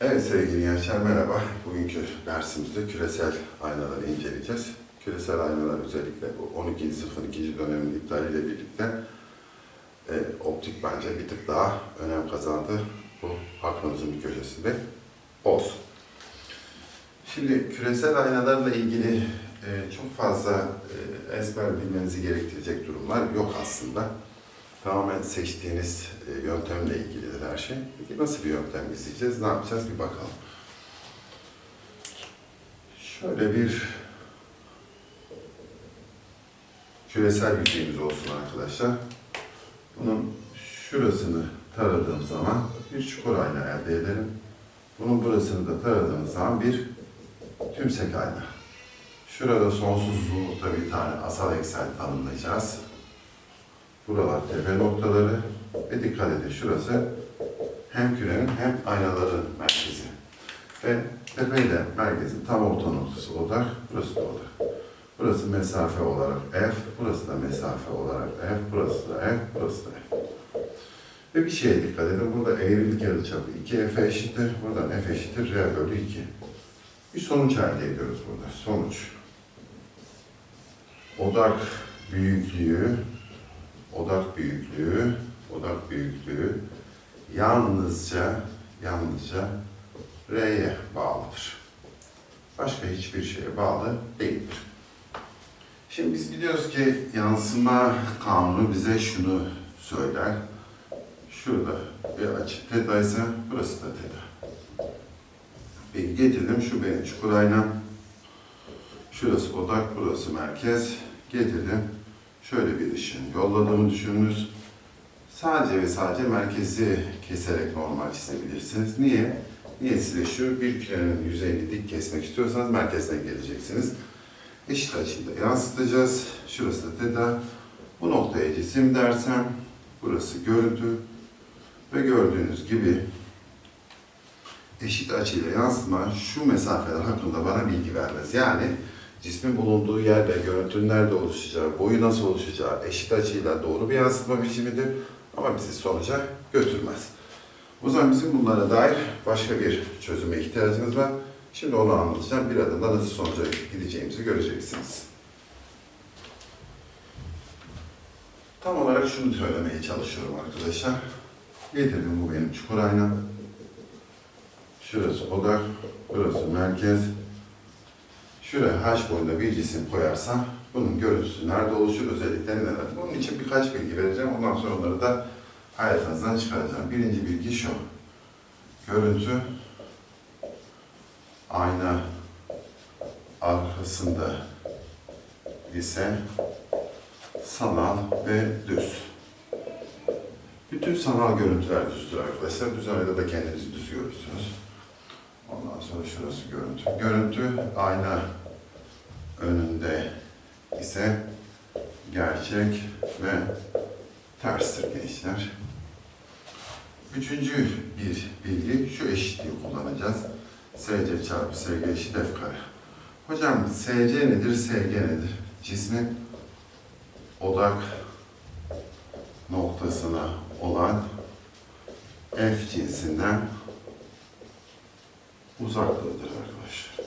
Evet sevgili gençler merhaba. Bugünkü dersimizde küresel aynaları inceleyeceğiz. Küresel aynalar özellikle bu 12. sınıfın ikinci döneminin iptaliyle birlikte e, optik bence bir tık daha önem kazandı. Bu aklımızın bir köşesinde olsun. Şimdi küresel aynalarla ilgili e, çok fazla e, ezber bilmenizi gerektirecek durumlar yok aslında. Tamamen seçtiğiniz e, yöntemle ilgilidir her şey. Peki nasıl bir yöntem izleyeceğiz, ne yapacağız bir bakalım. Şöyle bir küresel yüzeyimiz olsun arkadaşlar. Bunun şurasını taradığım zaman bir çukur ayna elde ederim. Bunun burasını da taradığımız zaman bir tümsek ayna. Şurada sonsuz uzunlukta bir tane asal eksen tanımlayacağız. Buralar tepe noktaları ve dikkat edin şurası hem kürenin hem aynaların merkezi. Ve tepe ile merkezin tam orta noktası odak, burası da odak. Burası mesafe olarak F, burası da mesafe olarak F, burası da F, burası da F. Ve bir şeye dikkat edin, burada eğrilik yarıçapı 2F eşittir, buradan F eşittir R bölü 2. Bir sonuç elde ediyoruz burada, sonuç. Odak büyüklüğü odak büyüklüğü, odak büyüklüğü yalnızca, yalnızca R'ye bağlıdır. Başka hiçbir şeye bağlı değildir. Şimdi biz biliyoruz ki yansıma kanunu bize şunu söyler. Şurada bir açı teta ise burası da teta. Peki getirdim şu benim çukur aynam. Şurası odak, burası merkez. Getirdim şöyle bir ışın yolladığımı düşününüz. Sadece ve sadece merkezi keserek normal çizebilirsiniz. Niye? Niye size şu bir kürenin yüzeyini dik kesmek istiyorsanız merkezden geleceksiniz. Eşit açıyla yansıtacağız. Şurası teta. Bu noktaya cisim dersem burası görüntü ve gördüğünüz gibi eşit açıyla yansıtma şu mesafeler hakkında bana bilgi vermez. Yani cismin bulunduğu yerde, görüntünün nerede oluşacağı, boyu nasıl oluşacağı, eşit açıyla doğru bir yansıtma biçimidir ama bizi sonuca götürmez. O zaman bizim bunlara dair başka bir çözüme ihtiyacımız var. Şimdi onu anlatacağım. Bir adımda nasıl sonuca gideceğimizi göreceksiniz. Tam olarak şunu söylemeye çalışıyorum arkadaşlar. Getirdim bu benim çukur aynam. Şurası odak, burası merkez, Şuraya h boyunda bir cisim koyarsam bunun görüntüsü nerede oluşur, özellikleri neler? Bunun için birkaç bilgi vereceğim. Ondan sonra onları da hayatınızdan çıkaracağım. Birinci bilgi şu. Görüntü ayna arkasında ise sanal ve düz. Bütün sanal görüntüler düzdür arkadaşlar. Düz aynada da kendinizi düz görürsünüz. Ondan sonra şurası görüntü. Görüntü ayna önünde ise gerçek ve terstir gençler. Üçüncü bir bilgi, şu eşitliği kullanacağız. SC çarpı SG eşit F kare. Hocam SC nedir, SG nedir? Cismin odak noktasına olan F cinsinden uzaklığıdır arkadaşlar.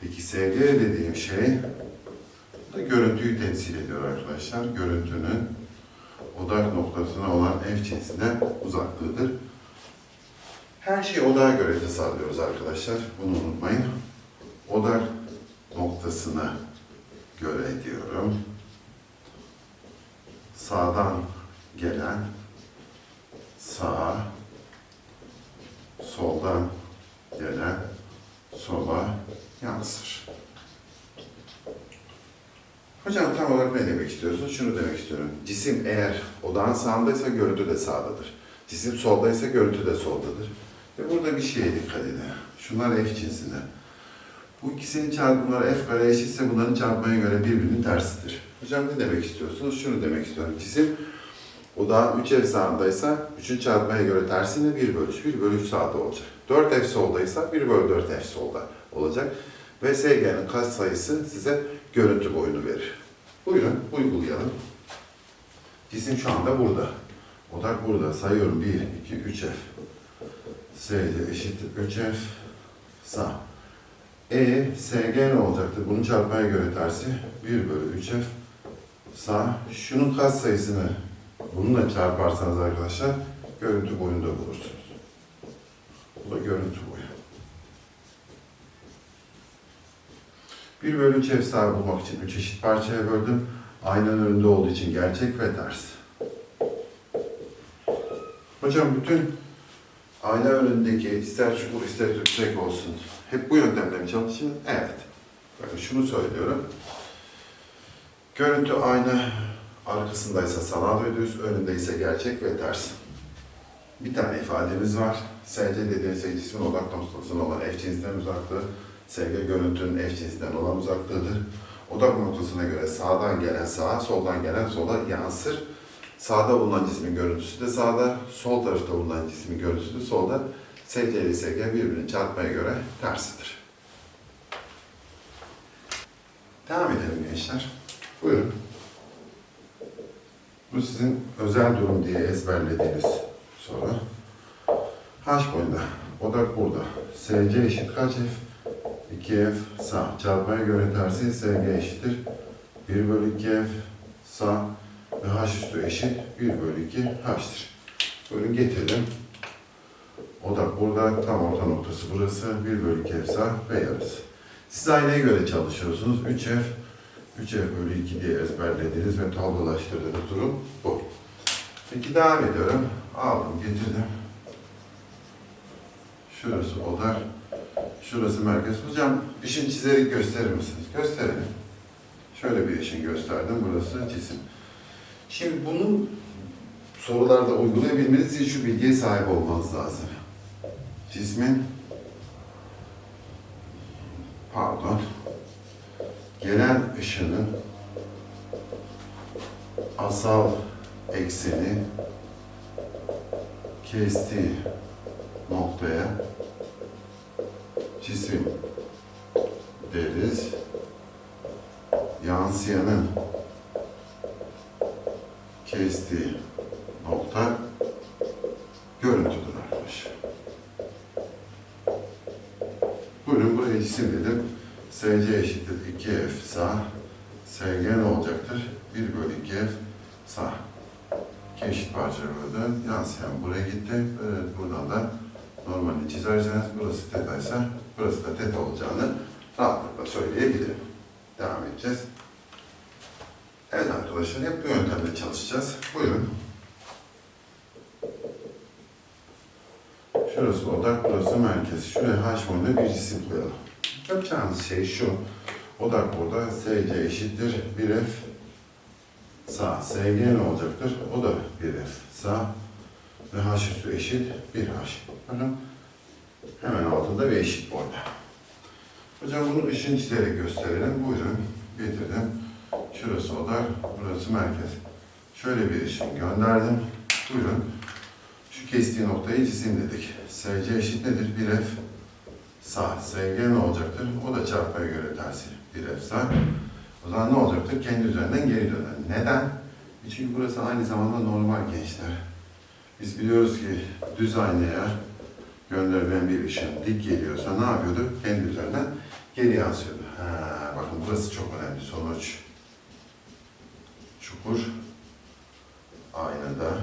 Peki SG dediğim şey da görüntüyü temsil ediyor arkadaşlar. Görüntünün odak noktasına olan F cinsinden uzaklığıdır. Her şeyi odağa göre tasarlıyoruz arkadaşlar. Bunu unutmayın. Odak noktasına göre diyorum. Sağdan gelen sağa, soldan gelen sola yansır. Hocam tam olarak ne demek istiyorsun? Şunu demek istiyorum. Cisim eğer odağın sağındaysa görüntü de sağdadır. Cisim soldaysa görüntü de soldadır. Ve burada bir şeye dikkat edin. Şunlar F cinsinden. Bu ikisinin çarpımları F kare eşitse bunların çarpmaya göre birbirinin tersidir. Hocam ne demek istiyorsunuz? Şunu demek istiyorum. Cisim odağın 3 F sağındaysa 3'ün çarpmaya göre tersine 1 bölü 3, 1 bölü 3 sağda olacak. 4 F soldaysa 1 bölü 4 F solda olacak. Ve SG'nin kaç sayısı size görüntü boyunu verir. Buyurun uygulayalım. Cisim şu anda burada. Odak burada. Sayıyorum 1, 2, 3 F. SC eşittir 3F sağ. E, SG ne olacaktır? Bunu çarpmaya göre tersi 1 bölü 3F sağ. Şunun kat sayısını bununla çarparsanız arkadaşlar görüntü boyunda bulursunuz. Bu da görüntü boyu. 1 bölü 3 F sağ bulmak için 3 eşit parçaya böldüm. Aynanın önünde olduğu için gerçek ve ters. Hocam bütün ayna önündeki ister çukur ister yüksek olsun. Hep bu yöntemle mi çalışın? Evet. Bakın şunu söylüyorum. Görüntü ayna arkasındaysa sanal ve düz, önünde ise gerçek ve ters. Bir tane ifademiz var. SC dediğiniz şey cismin odak noktasına olan F cinsinden uzaklığı, SG görüntünün F cinsinden olan uzaklığıdır. Odak noktasına göre sağdan gelen sağa, soldan gelen sola yansır. Sağda bulunan cismin görüntüsü de sağda, sol tarafta bulunan cismin görüntüsü de solda. SC ile SG birbirini çarpmaya göre tersidir. Devam edelim gençler. Buyurun. Bu sizin özel durum diye ezberlediğiniz soru. H boyunda. Odak burada. SC eşit kaç F? 2F sağ. Çarpmaya göre tersi SG eşittir. 1 bölü 2F sağ ve H üstü eşit 1 bölü 2 H'tir. Bölün getirdim. Odak burada tam orta noktası burası. 1 bölü 2 F sağ ve yarısı. Siz aynaya göre çalışıyorsunuz. 3F 3F bölü 2 diye ezberlediğiniz ve tablolaştırdığınız durum bu. Peki devam ediyorum. Aldım, getirdim. Şurası odak, şurası merkez. Hocam ışın çizerek gösterir misiniz? Gösterelim. Şöyle bir ışın gösterdim. Burası cisim. Şimdi bunun sorularda uygulayabilmeniz için şu bilgiye sahip olmanız lazım. Cismin pardon gelen ışının asal ekseni kestiği noktaya cisim deriz. Yansıyanın kestiği nokta görüntüdür arkadaşlar. Buyurun buraya cisim dedim. SC eşittir 2F sağ. SG ne olacaktır? 1 bölü 2F sağ. İki eşit parça böldü. Yansıyan buraya gitti. Evet, buradan da normalini çizerseniz burası teta ise burası da teta olacağını rahatlıkla söyleyebilirim. Devam edeceğiz. Evet arkadaşlar hep bu yöntemle çalışacağız. Buyurun. Şurası odak, burası merkez. Şuraya H boyunda bir cisim koyalım. Yapacağımız şey şu. Odak burada SC eşittir 1F sağ. SG ne olacaktır? O da 1F sağ. Ve H üstü eşit 1H. Bakın hemen altında ve eşit boyda. Hocam bunu ışın çizerek gösterelim. Buyurun. Getirdim. Şurası odak, burası merkez. Şöyle bir ışın gönderdim. Buyurun. Şu kestiği noktayı cisim dedik. SC eşit nedir? 1F sağ. SG ne olacaktır? O da çarpmaya göre tersi. 1F sağ. O zaman ne olacaktır? Kendi üzerinden geri döner. Neden? E Çünkü burası aynı zamanda normal gençler. Biz biliyoruz ki düz aynaya gönderilen bir ışın dik geliyorsa ne yapıyordu? Kendi üzerinden geri yansıyordu. Ha, bakın burası çok önemli sonuç. Çukur aynada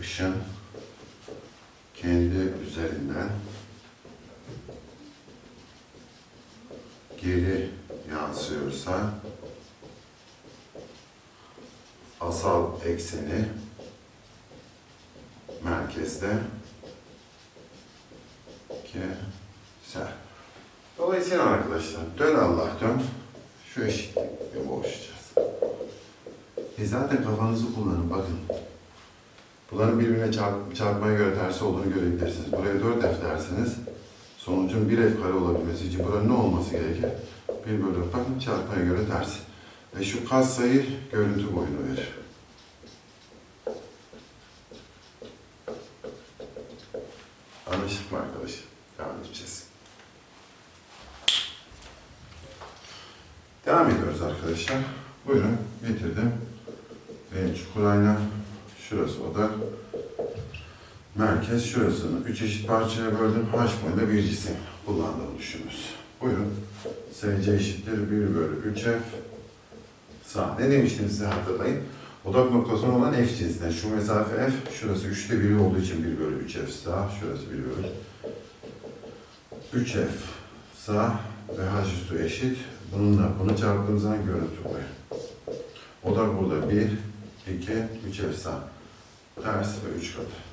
ışın kendi üzerinden geri yansıyorsa asal ekseni merkezde keser. Dolayısıyla arkadaşlar dön Allah dön şu eşitlikle boğuşacağız. E zaten kafanızı kullanın bakın. Bunların birbirine çarp, çarpmaya göre tersi olduğunu görebilirsiniz. Buraya 4F derseniz sonucun 1F kare olabilmesi için buranın ne olması gerekir? 1 bölü 4 bakın çarpmaya göre tersi. Ve şu kas sayı görüntü boyunu verir. Anlaştık mı arkadaşlar? Devam edeceğiz. Devam ediyoruz arkadaşlar. Buyurun getirdim. Benim çukur aynam. Şurası oda. Merkez şurasını üç eşit parçaya böldüm. H boyunda bir cisim kullandığını düşününüz. Buyurun. SC eşittir 1 bölü 3F sağ. Ne demiştiniz size hatırlayın. Odak noktası olan F cinsinden. Şu mesafe F, şurası 3'te 1'i olduğu için 1 bölü 3F sağ. Şurası 1 bölü 3F sağ ve H üstü eşit. Bununla bunu çarptığımız zaman görüntü boyu. Odak burada 1, 2, 3F sağ. Ters ve 3 katı.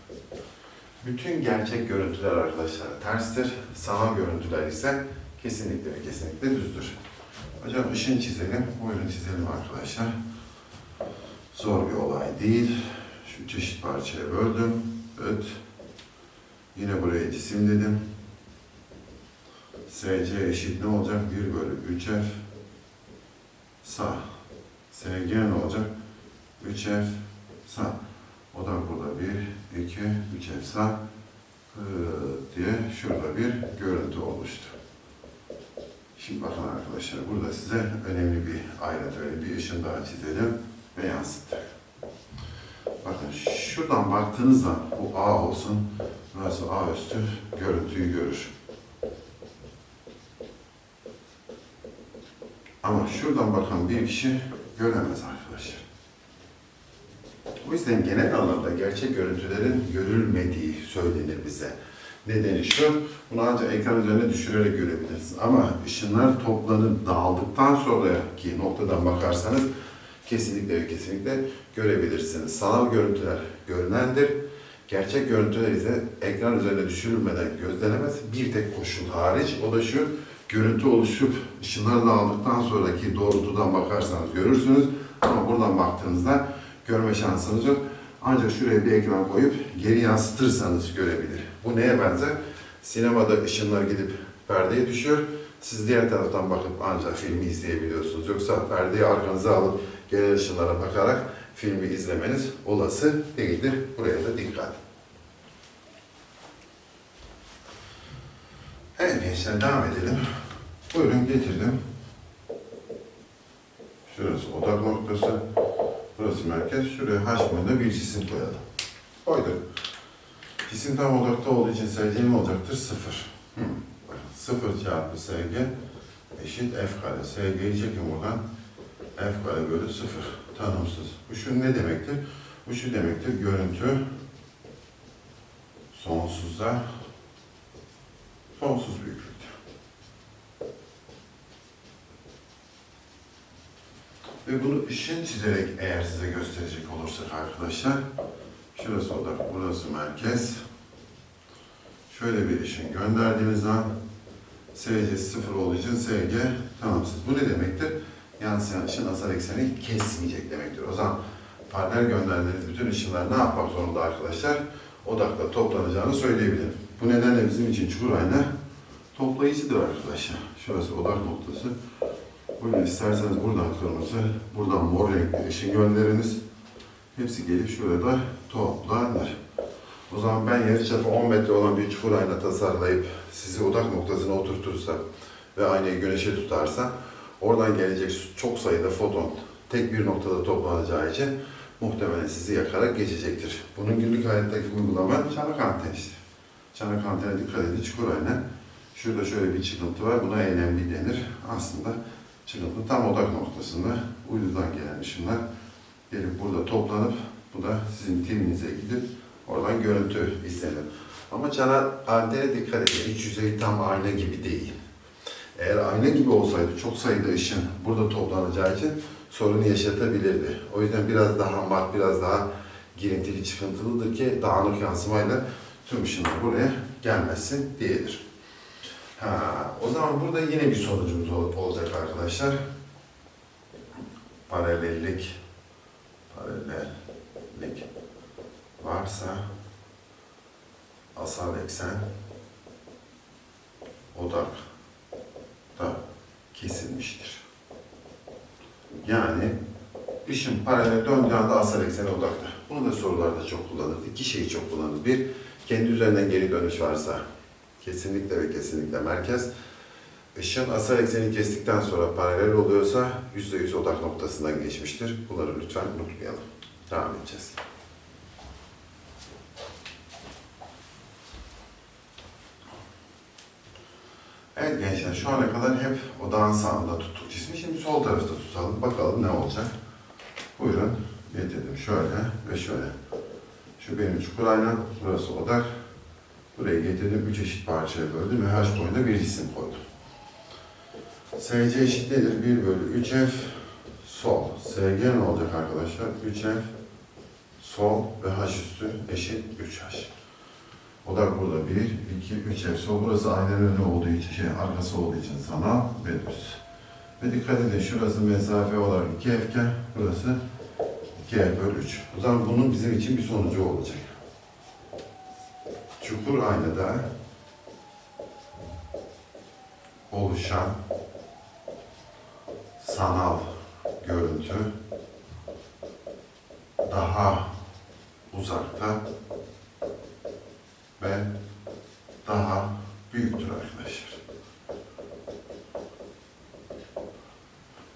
Bütün gerçek görüntüler arkadaşlar terstir. Sanal görüntüler ise kesinlikle ve kesinlikle düzdür. Hocam ışın çizelim. Buyurun çizelim arkadaşlar. Zor bir olay değil. Şu çeşit parçaya böldüm. Öt. Yine buraya cisim dedim. SC eşit ne olacak? 1 bölü 3F sağ. SG ne olacak? 3F sağ. O da burada 1, 2, 3F sağ. Hıt diye şurada bir görüntü oluştu. Şimdi bakın arkadaşlar burada size önemli bir ayrıntı, öyle bir ışın daha çizelim ve yansıttık. Bakın şuradan baktığınızda bu A olsun, burası A üstü görüntüyü görür. Ama şuradan bakan bir kişi göremez arkadaşlar. O yüzden genel anlamda gerçek görüntülerin görülmediği söylenir bize. Nedeni şu, bunu ancak ekran üzerine düşürerek görebilirsiniz. Ama ışınlar toplanıp dağıldıktan sonraki noktadan bakarsanız kesinlikle ve kesinlikle görebilirsiniz. Sanal görüntüler görünendir. Gerçek görüntüler ise ekran üzerine düşürülmeden gözlenemez. Bir tek koşul hariç, o da şu, görüntü oluşup ışınlar dağıldıktan sonraki doğrultudan bakarsanız görürsünüz. Ama buradan baktığınızda görme şansınız yok. Ancak şuraya bir ekran koyup geri yansıtırsanız görebilir. Bu neye benzer? Sinemada ışınlar gidip perdeye düşüyor. Siz diğer taraftan bakıp ancak filmi izleyebiliyorsunuz. Yoksa perdeyi arkanıza alıp genel ışınlara bakarak filmi izlemeniz olası değildir. Buraya da dikkat. Evet gençler devam edelim. Buyurun getirdim. Şurası odak noktası. Burası merkez. Şuraya H boyunda bir cisim koyalım. Koyduk. Cisim tam odakta olduğu için SG ne olacaktır? Sıfır. Sıfır çarpı SG eşit F kare. SG'yi çekin buradan. F kare bölü sıfır. Tanımsız. Bu şu ne demektir? Bu şu demektir. Görüntü sonsuzda sonsuz büyüklükte. Ve bunu ışın çizerek eğer size gösterecek olursak arkadaşlar, şurası odak, burası merkez. Şöyle bir ışın gönderdiğiniz zaman SC sıfır olduğu için SG tamamsız. Bu ne demektir? Yansıyan ışın asal ekseni kesmeyecek demektir. O zaman paralel gönderdiğiniz bütün ışınlar ne yapmak zorunda arkadaşlar? Odakta toplanacağını söyleyebilirim. Bu nedenle bizim için çukur ayna toplayıcıdır arkadaşlar. Şurası odak noktası. Buyurun isterseniz buradan kırmızı, buradan mor renkli ışın gönderiniz. Hepsi gelip şurada toplanır. O zaman ben yarıçapı 10 metre olan bir çukur ayna tasarlayıp sizi odak noktasına oturtursam ve aynayı güneşe tutarsam oradan gelecek çok sayıda foton tek bir noktada toplanacağı için muhtemelen sizi yakarak geçecektir. Bunun günlük hayattaki uygulama çanak anten işte. Çanak antene dikkat edin çukur ayna. Şurada şöyle bir çıkıntı var. Buna NMB denir. Aslında çıkıntı tam odak noktasında uydudan gelen ışınlar gelip burada toplanıp bu da sizin timinize gidip oradan görüntü izlenir. Ama çanak antene dikkat edin. İç yüzeyi tam ayna gibi değil. Eğer ayna gibi olsaydı çok sayıda ışın burada toplanacağı için sorunu yaşatabilirdi. O yüzden biraz daha mat, biraz daha girintili çıkıntılıdır ki dağınık yansımayla tüm ışınlar buraya gelmesin diyedir. Ha, o zaman burada yine bir sonucumuz ol- olacak arkadaşlar. Paralellik, paralellik varsa asal eksen odak da kesilmiştir. Yani ışın paralel döndüğü anda asal ekseni odakta. Bunu da sorularda çok kullanırız. İki şeyi çok kullanırız. Bir, kendi üzerinden geri dönüş varsa Kesinlikle ve kesinlikle merkez. Işın asal ekseni kestikten sonra paralel oluyorsa %100 odak noktasından geçmiştir. Bunları lütfen unutmayalım. Devam edeceğiz. Evet gençler şu ana kadar hep odağın sağında tuttuk cismi. Şimdi sol tarafta tutalım. Bakalım ne olacak. Buyurun getirdim şöyle ve şöyle. Şu benim çukur aynam. Burası odak. Buraya getirdim. Üç eşit parçaya böldüm ve h boyunda bir cisim koydum. SC eşit nedir? 1 bölü 3F sol. SG ne olacak arkadaşlar? 3F sol ve H üstü eşit 3H. Odak burada 1, 2, 3F sol. Burası aynen önü olduğu için, şey arkası olduğu için sana ve düz. Ve dikkat edin şurası mesafe olarak 2F iken burası 2F bölü 3. O zaman bunun bizim için bir sonucu olacak. Çukur aynada oluşan sanal görüntü daha uzakta ve daha büyüktür arkadaşlar.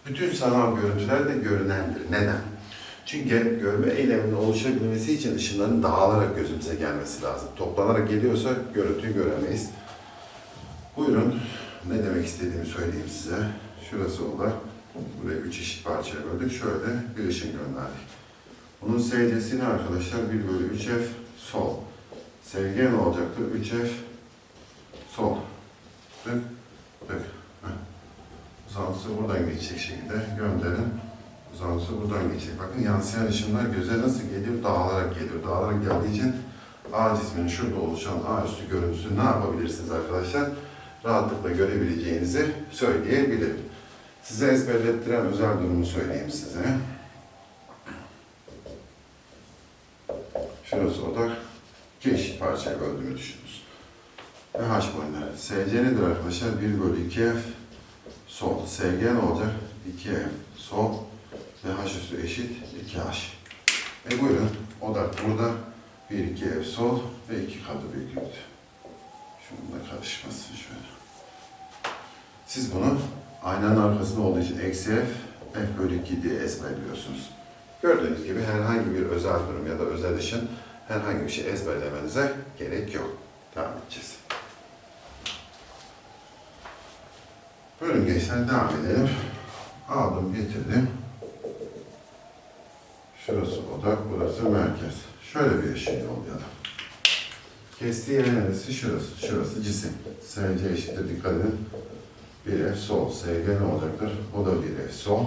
Bütün sanal görüntüler de görünendir. Neden? Çünkü görme eyleminin oluşabilmesi için ışınların dağılarak gözümüze gelmesi lazım. Toplanarak geliyorsa görüntüyü göremeyiz. Buyurun ne demek istediğimi söyleyeyim size. Şurası olarak buraya üç eşit parçaya böldük. Şöyle bir ışın gönderdik. Bunun SC'si ne arkadaşlar? 1 bölü 3F sol. SG ne olacaktır? 3F sol. Tık tık. Uzantısı buradan geçecek şekilde gönderin. Uzantısı buradan geçecek. Bakın yansıyan ışınlar göze nasıl geliyor? Dağılarak geliyor. Dağılarak geldiği için A cisminin şurada oluşan A üstü görüntüsünü ne yapabilirsiniz arkadaşlar? Rahatlıkla görebileceğinizi söyleyebilirim. Size ezberlettiren özel durumu söyleyeyim size. Şurası odak. İki eşit parçaya böldüğümü düşününüz. Ve H boyunları. SC nedir arkadaşlar? 1 bölü 2F sol. SG ne olacak? 2F sol ve H üstü eşit 2H. E buyurun. Odak burada. 1, 2F sol ve 2 katı büyüklükte. Şunun da karışmasın şöyle. Siz bunu aynanın arkasında olduğu için eksi F, F bölü 2 diye ezberliyorsunuz. Gördüğünüz gibi herhangi bir özel durum ya da özel ışın herhangi bir şey ezberlemenize gerek yok. Devam edeceğiz. Buyurun gençler devam edelim. Aldım getirdim. Şurası odak, burası merkez. Şöyle bir ışın yollayalım. Kestiği yer neresi? Şurası. Şurası cisim. SC eşittir dikkat edin. Bir F sol. SG ne olacaktır? O da bir F sol.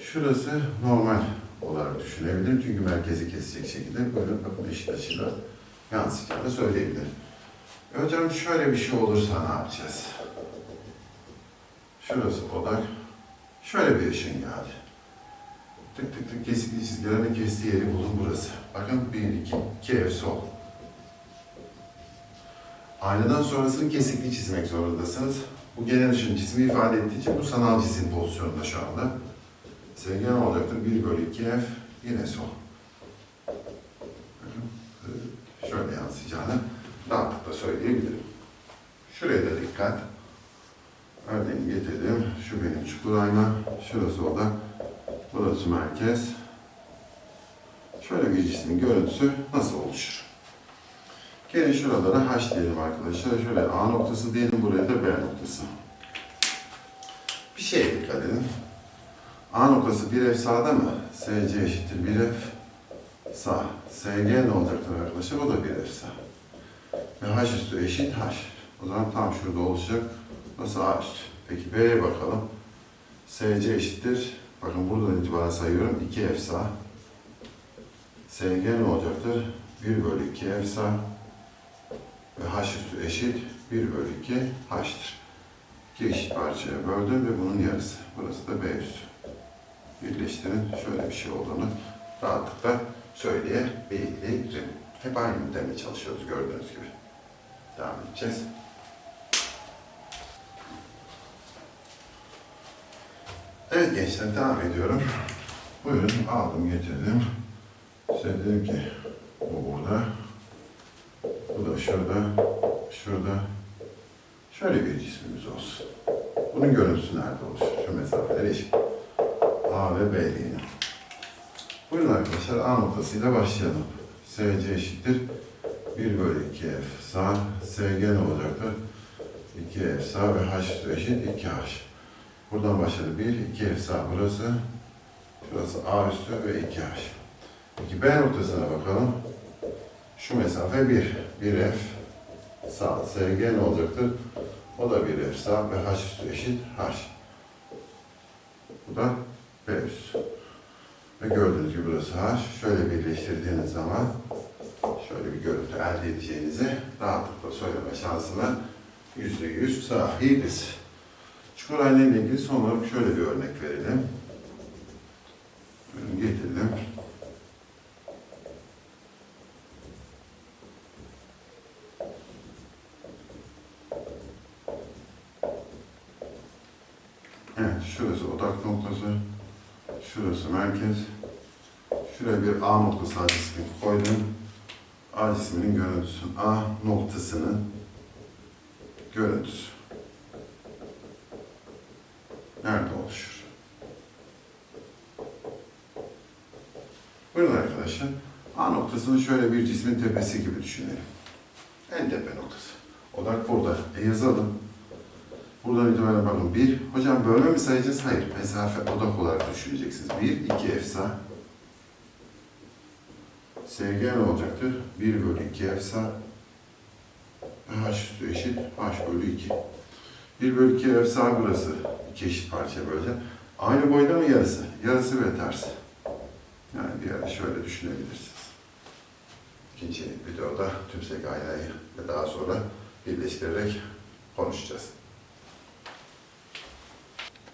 Şurası normal olarak düşünebilirim. Çünkü merkezi kesecek şekilde böyle bakın eşit açıyla yansıyacağını söyleyebilirim. Hocam şöyle bir şey olursa ne yapacağız? Şurası odak. Şöyle bir ışın geldi. Tık tık tık kesikli çizgilerin kestiği yeri bulun burası. Bakın 1, 2, 2 F sol. Aynadan sonrasını kesikli çizmek zorundasınız. Bu gelen ışın cismi ifade ettiği için bu sanal cisim pozisyonunda şu anda. Ne olacaktır? 1 bölü 2 F yine sol. E, Şöyle yansıyacağını rahatlıkla söyleyebilirim. Şuraya da dikkat. Örneğini getirdim. Şu benim çukur ayna. Şurası oda. Burası merkez. Şöyle bir cismin görüntüsü nasıl oluşur? Gelin şuralara H diyelim arkadaşlar. Şöyle A noktası diyelim, buraya da B noktası. Bir şeye dikkat edin. A noktası 1F sağda mı? SC eşittir 1F sağ. SG ne olacaktır arkadaşlar? O da 1F sağ. Ve H üstü eşit H. O zaman tam şurada olacak. Nasıl A üstü? Peki B'ye bakalım. SC eşittir. Bakın buradan itibaren sayıyorum. 2F sağ. SG ne olacaktır? 1 bölü 2F sağ ve h üstü eşit 1 bölü 2 h'tır. İki eşit parçaya böldüm ve bunun yarısı. Burası da b üstü. Birleştirin şöyle bir şey olduğunu rahatlıkla söyleyebilirim. Hep aynı yöntemle çalışıyoruz gördüğünüz gibi. Devam edeceğiz. Evet gençler devam ediyorum. Buyurun aldım getirdim. Size dedim ki bu burada. Bu da şurada, şurada. Şöyle bir cismimiz olsun. Bunun görüntüsü nerede oluşur? Şu mesafeler eşit. A ve B diyelim. Buyurun arkadaşlar A noktasıyla başlayalım. SC eşittir. 1 bölü 2 F sağ. SG ne olacaktır? 2 efsa ve h eşit 2h. Buradan başladı 1, 2 efsa burası. Şurası a üstü ve 2h. Peki B noktasına bakalım. Şu mesafe 1. 1f sağ. SG ne olacaktır? O da 1 f sağ ve h üstü eşit h. Bu da B üstü. Ve gördüğünüz gibi burası h. Şöyle birleştirdiğiniz zaman şöyle bir görüntü elde edeceğinizi rahatlıkla söyleme şansına yüzde yüz sahibiz. İle ilgili son olarak şöyle bir örnek verelim. Ürün getirdim. Evet, şurası odak noktası, şurası merkez. Şuraya bir A noktası A cismi koydum. A cisminin görüntüsü, A noktasının görüntüsü. Nerede oluşur? Buyurun arkadaşlar. A noktasını şöyle bir cismin tepesi gibi düşünelim. En tepe noktası. Odak burada. E yazalım. Buradan itibaren bakın bir. Hocam bölme mi sayacağız? Hayır. Mesafe odak olarak düşüneceksiniz. Bir, iki efsa. SG ne olacaktır? 1 bölü 2 efsa. H üstü eşit. H bölü 2. 1 bölü 2 efsa burası. İki eşit parça böleceğim. Aynı boyda mı yarısı? Yarısı ve tersi. Yani bir şöyle düşünebilirsiniz. İkinci videoda tümsek aynayı ve daha sonra birleştirerek konuşacağız.